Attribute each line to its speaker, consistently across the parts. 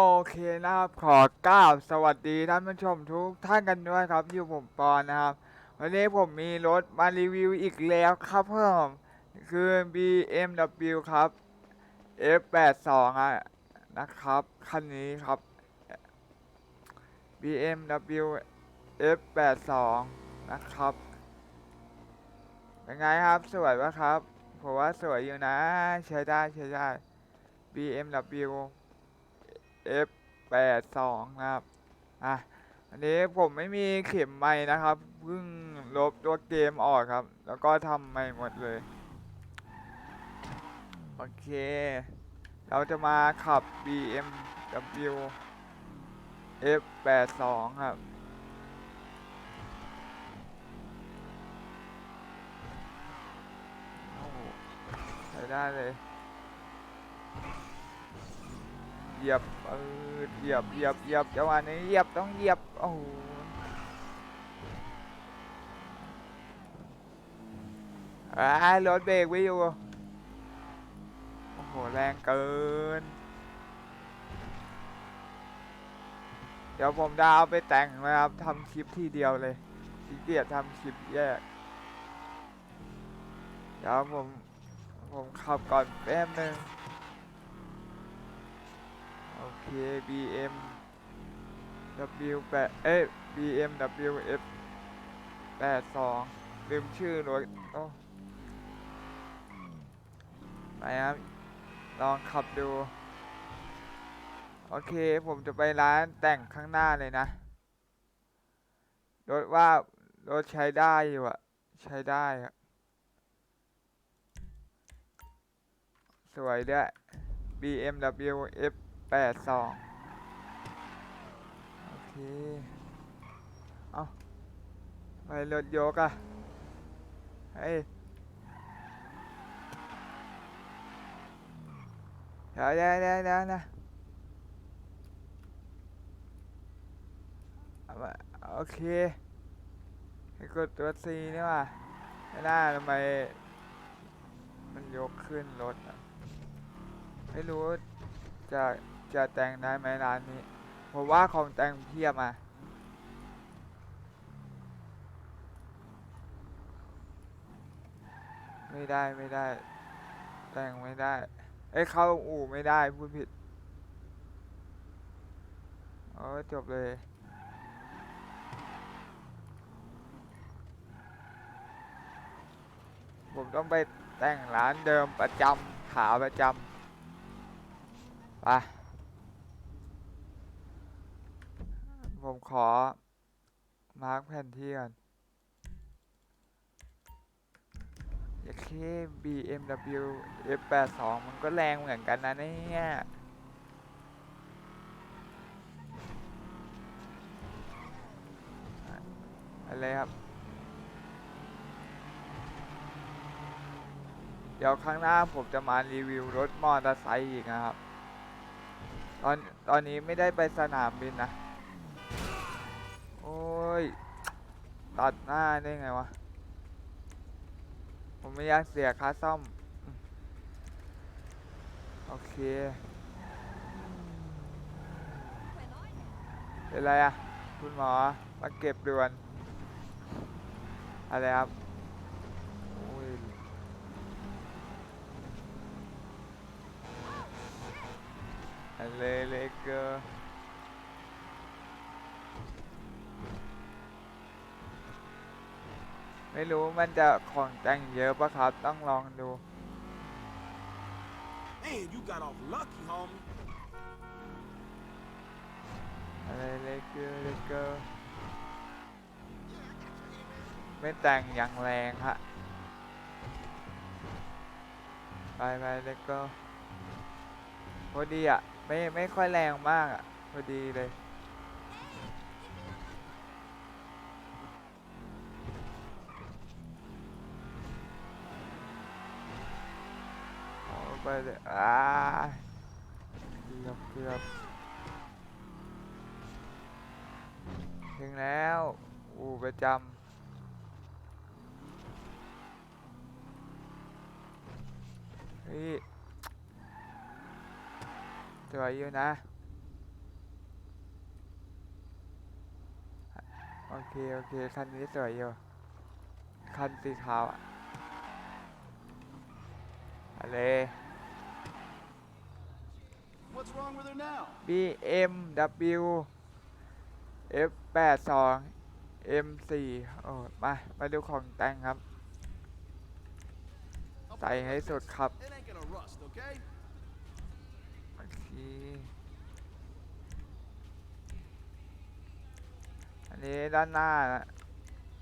Speaker 1: โอเคนะครับขอกราบสวัสดีท่านผู้ชมทุกท่านกันด้วยครับอยู่ผมปอนนะครับ วันนี้ผมมีรถมารีวิวอีกแล้วครับเพิ่มคือ BMW ครับ F82 อะนะครับคันนี้ครับ BMW F82 นะครับเป็นไงครับสวยปะครับผมว่าสวยอยู่นะใช้ได้ใช้ได้ BMW F82 นะครับ อะ อันนี้ผมไม่มีเข็มไม้นะครับเพิ่งลบตัวเกมออกครับ แล้วก็ทำใหม่หมดเลย โอเค เราจะมาขับ BMW F82 ครับใช้ได้เลย เหยียบเออเหยียบเหยียบเหยียบจังหวะนี้เหยียบต้องเหยียบโอ้โหอ่ารถเบรกไว้อยู่โอ้โหแรงเกิน เดี๋ยวผมจะเอาไปแต่งนะครับทำคลิปที่เดียวเลยขี้เกียจทำคลิปแยกเดี๋ยวผมผมขับก่อนแป๊บนึง โอเค BM W แปดเอ้ย BMW F แปดสองลืมชื่อรถโอ้ไปครับ ลองขับดู โอเคผมจะไปร้านแต่งข้างหน้าเลยนะ รถว่ารถใช้ได้อยู่อะใช้ได้อะสวยด้วย BMW F แปดสองโอเค เอาไปรถยกอะเฮ้ยเดี๋ยวเดี๋ยวเดี๋ยวเดี๋ยวนะโอเคให้กดตัว C นี่ว่ะไม่น่าทำไม มันยกขึ้นรถไม่รู้จะ จะแต่งได้ไหมร้านนี้ผมว่าของแต่งเพียบอะไม่ได้ไม่ได้ แต่งไม่ได้เอ้เข้าอู่ไม่ได้พูดผิดโอ้ยจบเลยผมต้องไปแต่งร้านเดิมประจำขาประจำไป ผมขอ มาร์กแผนที่ก่อนอย่าเค BMW F82 มันก็แรงเหมือนกันนะเนี่ยอะไรครับ เดี๋ยวครั้งหน้าผมจะมารีวิวรถมอเตอร์ไซค์อีกนะครับ ตอนตอนนี้ไม่ได้ไปสนามบินนะ ตัดหน้าได้ไงวะ ผมไม่อยากเสียค่าซ่อม โอเคเป็นไรอะคุณหมอ มาเก็บด่วน อะไรครับอะไรเลยเกอร์ ไม่รู้มันจะของแต่งเยอะปะครับ ต้องลองดู
Speaker 2: Man, you got off lucky, homie.
Speaker 1: อะไรเลยเกอร์เลยเกอร์ไม่แต่งอย่างแรงฮะไปไปเลยเกอร์พอดีอะ ไม่ไม่ค่อยแรงมากอะ พอดีเลย ไปเลยอ่าเกือบเกือบถึงแล้ว อูไปจำเฮ้ยสวยอยู่นะ โอเค โอเค คันนี้สวยอยู่ คันสีขาวอะ
Speaker 3: Allez.
Speaker 1: BMW F82 M4 โอ้มามาดูของแต่งครับ
Speaker 3: I'll
Speaker 1: ใส่
Speaker 3: put it
Speaker 1: ให้
Speaker 3: like
Speaker 1: สุด
Speaker 3: this.
Speaker 1: ครับ
Speaker 3: It ain't gonna rust, okay?
Speaker 1: โอเคอันนี้ด้านหน้านะ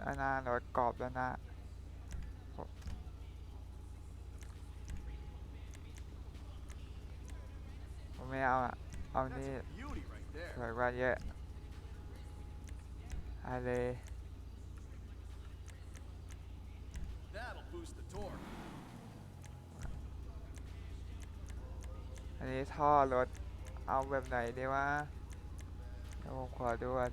Speaker 1: ด้านหน้ารถกรอบด้านหน้าผมผม ไม่เอาอะ เอา
Speaker 3: That's
Speaker 1: นี่
Speaker 3: a beauty right
Speaker 1: ส
Speaker 3: there.
Speaker 1: วยกว่าเยอะอะไร
Speaker 3: That'll boost the torque.
Speaker 1: อันนี้ท่อรถ เอาแบบไหนดีวะเดี๋ยวผมขอดูก่อน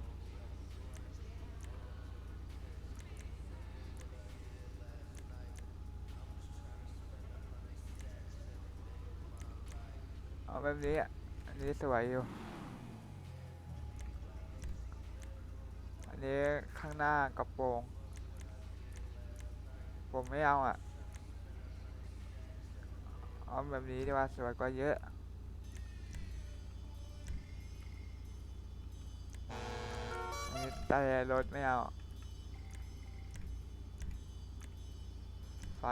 Speaker 1: แบบนี้อะอันนี้สวยอยู่ อันนี้ข้างหน้ากระโปรง ผมไม่เอาอะเอาแบบนี้ดีกว่าสวยกว่าเยอะอันนี้แต่รถไม่เอา ไฟ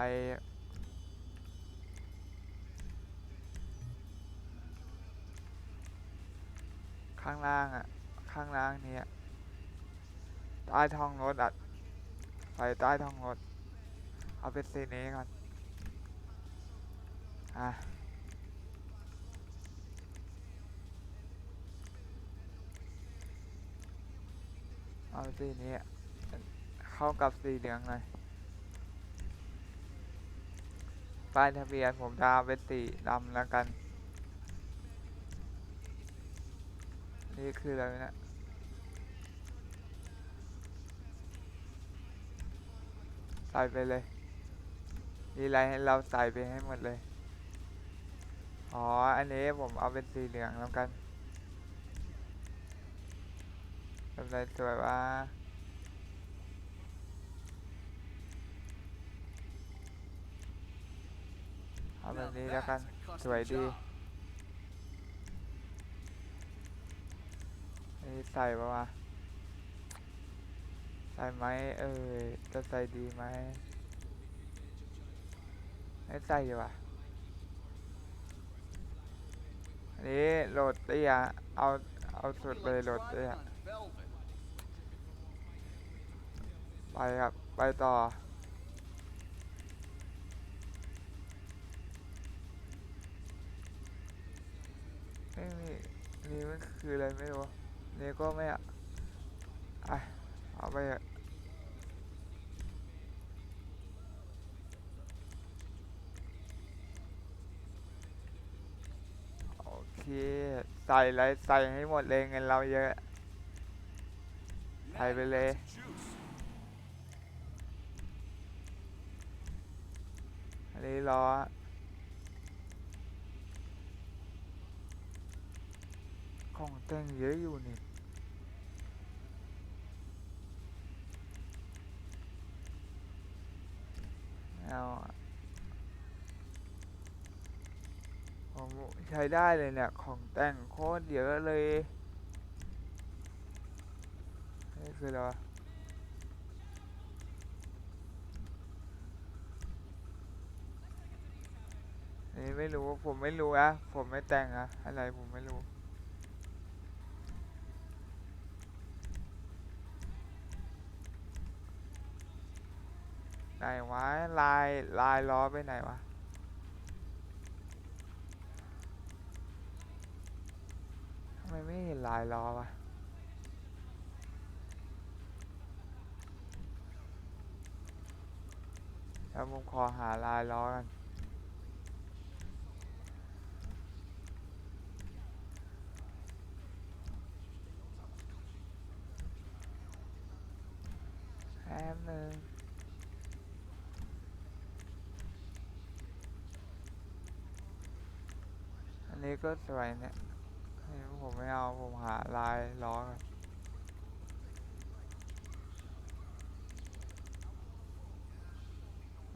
Speaker 1: ข้างล่างอะ ข้างล่างเนี้ยใต้ท้องรถอะไฟใต้ท้องรถ เอาเป็นสีนี้ก่อน อะเอาสีนี้เข้ากับสีเหลืองเลยป้ายทะเบียนผมจะเอาเป็นสีดำแล้วกัน นี่คืออะไรนะใส่ไปเลย มีอะไรให้เราใส่ไปให้หมดเลย อ๋อ อันนี้ผมเอาเป็นสีเหลืองแล้วกันแบบไหนสวยว่าเอาแบบนี้แล้วกัน สวยดี
Speaker 3: job.
Speaker 1: อั นี้ใส่ปะวะ ใส่ไหมเอ่ยจะใส่ดีไหมไม่ใส่ดีกว่าอันนี้โหลดเตี้ยเอาเอาสุดเลยโหลดเตี้ยไปครับ ไปต่อไม่มีนี่มันคืออะไรไม่รู้ นี่ก็ไม่อะอะเอาไปเถอะโอเค ใส่ไรใส่ให้หมดเลยเงินเราเยอะ
Speaker 3: Man,
Speaker 1: Hai bên lề.
Speaker 3: that's juice.
Speaker 1: อันนี้ล้อของแต่งเยอะอยู่นี่ เอาอะผมใช้ได้เลยเนี่ย ของแต่งโคตรเยอะเลยนี่คืออะไรวะนี่ไม่รู้ ผมไม่รู้อะผมไม่แต่งอะอะไรผมไม่รู้ นวะลายลายล้อไปไหนวะทำไมไม่เห็นลายล้อวะแล้วผมขอหาลายล้อกันแป๊บหนึ่ง นี้ก็สวยเนี่ยผมไม่เอา ผมหาลายล้อกัน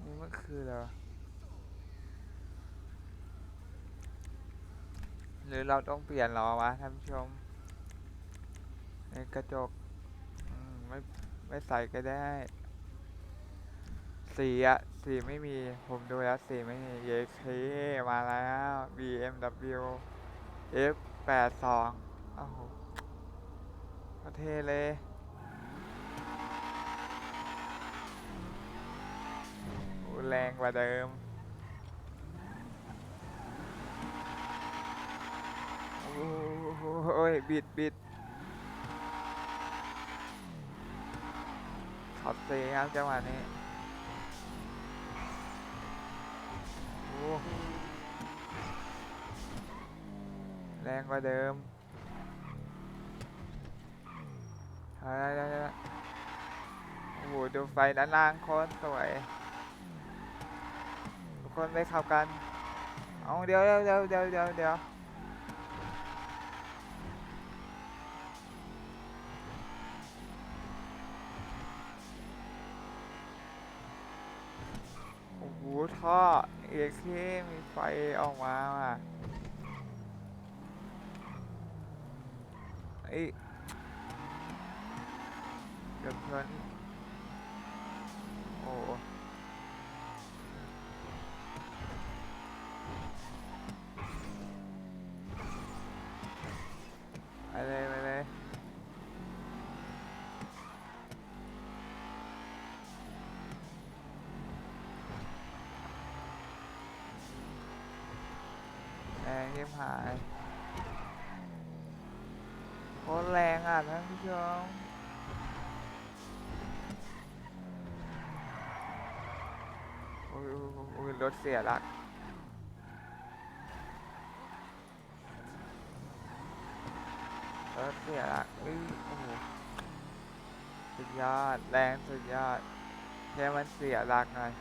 Speaker 1: นี่มันคืออะไรหรือเราต้องเปลี่ยนล้อวะท่านผู้ชมในกระจกไม่ไม่ใส่ก็ได้ สีอะสีไม่มี ผมดูแล้วสีไม่มีเยเคมาแล้ว BMW F 8 2อ้โหประเทศเลยโอ้แรงกว่าเดิมโอ้ยบิดบิดขับเซครับจังหวะนี้ โอ้ แรงกว่าเดิมอะได้ได้ได้โอ้โหดูไฟด้านล่างโคตรสวย ทุกคนไปขับกัน เอาเดี๋ยวเดี๋ยวเดี๋ยวเดี๋ยวเดี๋ยวเดี๋ยวโพ่อเอกที่มีไฟออกมาอะไอ้เดี๋ยวเพื่อนโอ้ แรงยิ่หายโคตรแรงอะท่านผู้ชมโอ้ยโอ้ยรถเสียหลักเออเสียละอุ้ยโอ้โหสุดยอดแรงสุดยอดแค่มันเสียหลักหน่อย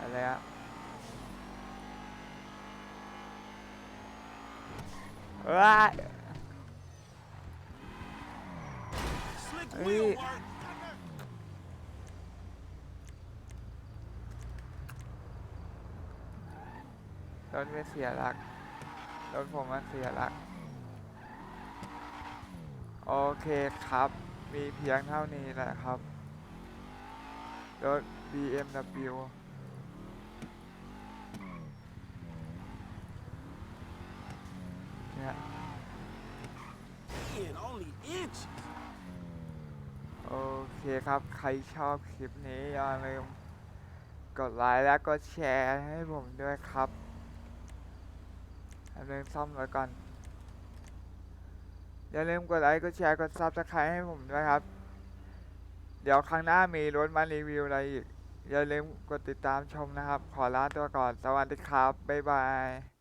Speaker 1: อะไรอะ ว้าย
Speaker 2: Slick
Speaker 1: Hey.
Speaker 2: wheel work.
Speaker 1: รถไม่เสียหลัก รถผมมันเสียหลัก โอเคครับ มีเพียงเท่านี้แหละครับ รถ BMW เนี่ย
Speaker 2: Man, only inches.
Speaker 1: โอ เคครับ ใครชอบคลิปนี้อย่าลืมกดไลค์และกดแชร์ให้ผมด้วยครับอย่าลืมซ่อมไว้ก่อน อย่าลืมกดไลค์กดแชร์กดซับสไครต์ให้ผมด้วยครับ เดี๋ยวครั้งหน้ามีรถมารีวิวอะไรอีก อย่าลืมกดติดตามชมนะครับ ขอลาตัวก่อน สวัสดีครับ บ๊ายบาย